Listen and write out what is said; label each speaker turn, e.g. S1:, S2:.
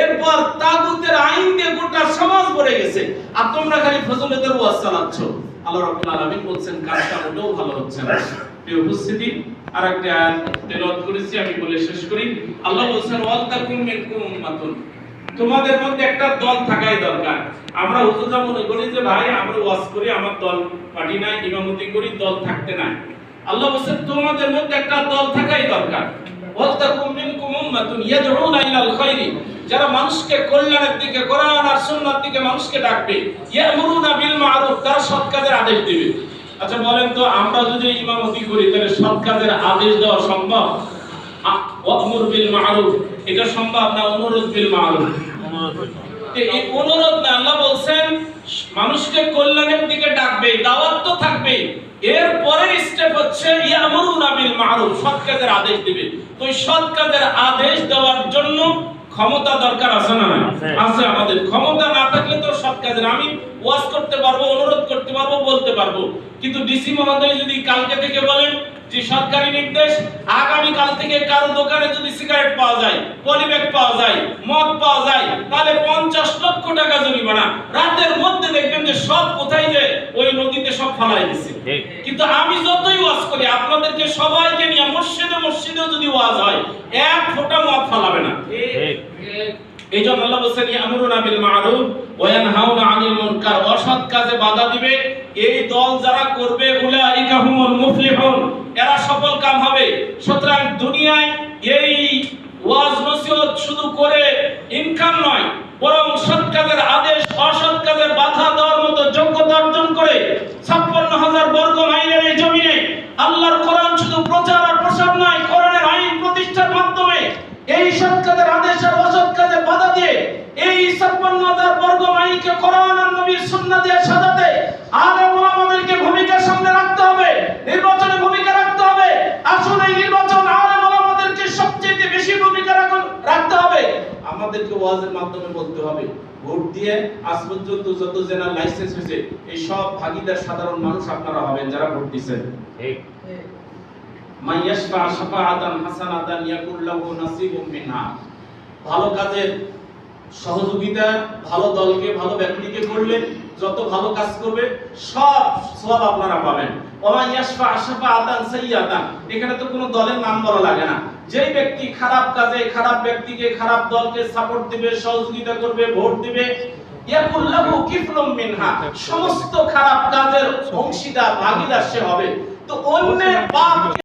S1: এরপর তাগুতের আইন দিয়ে গোটা সমাজ গেছে। আর তোমরা খালি ওয়াজ চালাচ্ছ। আল্লাহ রাব্বুল আলামিন বলছেন, কাজটা মোটেও ভালো হচ্ছে না। প্রিয় উপস্থিতি আয়াত তেলাওয়াত করেছি, আমি বলে শেষ করি। আল্লাহ বলছেন, ওয়াল তাকুম মিনকুম উম্মাতুন। তোমাদের মধ্যে একটা দল থাকাই দরকার। আমরা মনে করি যে, ভাই, আমরা ওয়াজ করি, আমার দল পার্টি নাই, ইমামতি করি, দল থাকতে নাই। আল্লাহ বলছেন, তোমাদের মধ্যে একটা দল থাকাই দরকার। যারা মানুষকে কল্যাণের দিকে, কোরআন আর দিকে মানুষকে ডাকবে, ইয়ামুরুনা বিল মারুফ, তারা কাজের আদেশ আচ্ছা বলেন তো, আমরা যদি ইমামতি করি, তাহলে আদেশ দেওয়া সম্ভব? ওয়ামুর বিল মারুফ, এটা সম্ভব না অনুরোধ বিল মারুফ? এই অনুরোধ না, আল্লাহ বলছেন, মানুষকে কল্যাণের দিকে ডাকবে, দাওয়াত তো থাকবে এর পরের স্টেপ হচ্ছে ইয়ামুরুনা বিল মারুফ সৎ কাজের আদেশ দিবে। তো সৎ কাজের আদেশ দেওয়ার জন্য ক্ষমতা দরকার আছে না
S2: আছে।
S1: আমাদের। ক্ষমতা না থাকলে তো কাজের আমি ওয়াজ করতে পারব অনুরোধ করতে পারব বলতে পারব। কিন্তু ডিসি মহোদয় যদি কালকে থেকে বলেন যে সরকারি নির্দেশ আগামী কাল থেকে কারও দোকানে যদি সিগারেট পাওয়া যায় পলিব্যাগ পাওয়া যায় মদ পাওয়া যায় তাহলে টাকা জরিমানা রাতের মধ্যে দেখবেন যে সব কোথায় যে ওই নদীতে সব ফালাই দিছে। কিন্তু আমি যতই ওয়াজ করি আপনাদেরকে সবাইকে নিয়ে মসজিদে মসজিদেও যদি ওয়াজ হয় এক ফোঁটা মদ ফালাবে না। এই জন্য আল্লাহ বলছেন ইয়ামুরুনা বিল মারুফ ওয়া ইয়ানহাউনা আনিল মুনকার। অসৎ কাজে বাধা দিবে। এই দল যারা করবে উলাইকা হুমুল মুফলিহুন। এরা সফল কাম হবে। সুতরাং দুনিয়ায় এই ওয়াজ নসিহত শুধু করে ইনকাম নয় বরং সৎ কাজের আদেশ অসৎ কাজের বাধা দেওয়ার মতো যোগ্যতা অর্জন করে ছাপ্পান্ন হাজার বর্গ মাইলের এই জমিনে আল্লাহর কোরআন শুধু প্রচার আর প্রসার নয়, কোরআনের আইন প্রতিষ্ঠার মাধ্যমে এই সৎ কাজের আদেশ আর অসৎ কাজে বাধা দিয়ে এই ছাপ্পান্ন হাজার বর্গ মাইলকে কোরআন আর নবীর সুন্না দিয়ে সাজাতে আলেম আমাদেরকে ওয়াজের মাধ্যমে বলতে হবে। ভোট দিয়ে আজ পর্যন্ত যত জেনার লাইসেন্স হয়েছে এই সব ভাগিদার সাধারণ মানুষ আপনারা হবেন যারা ভোট দিচ্ছেন
S2: ঠিক।
S1: মাইয়াশফা শাফাআতান হাসানাতান ইয়াকুল লাহু নাসিবুম মিনহা। ভালো কাজের সহযোগিতা ভালো দলকে, ভালো ব্যক্তিকে করলে যত ভালো কাজ করবে, সব সব আপনারা পাবেন। এখানে তো কোনো দলের নাম বলা লাগে না। যেই ব্যক্তি খারাপ কাজে, খারাপ ব্যক্তিকে, খারাপ দলকে সাপোর্ট দিবে, সহযোগিতা করবে, ভোট দিবে মিনহা। সমস্ত খারাপ কাজের অংশীদার, ভাগীদার সে হবে। তো অন্যের পাপ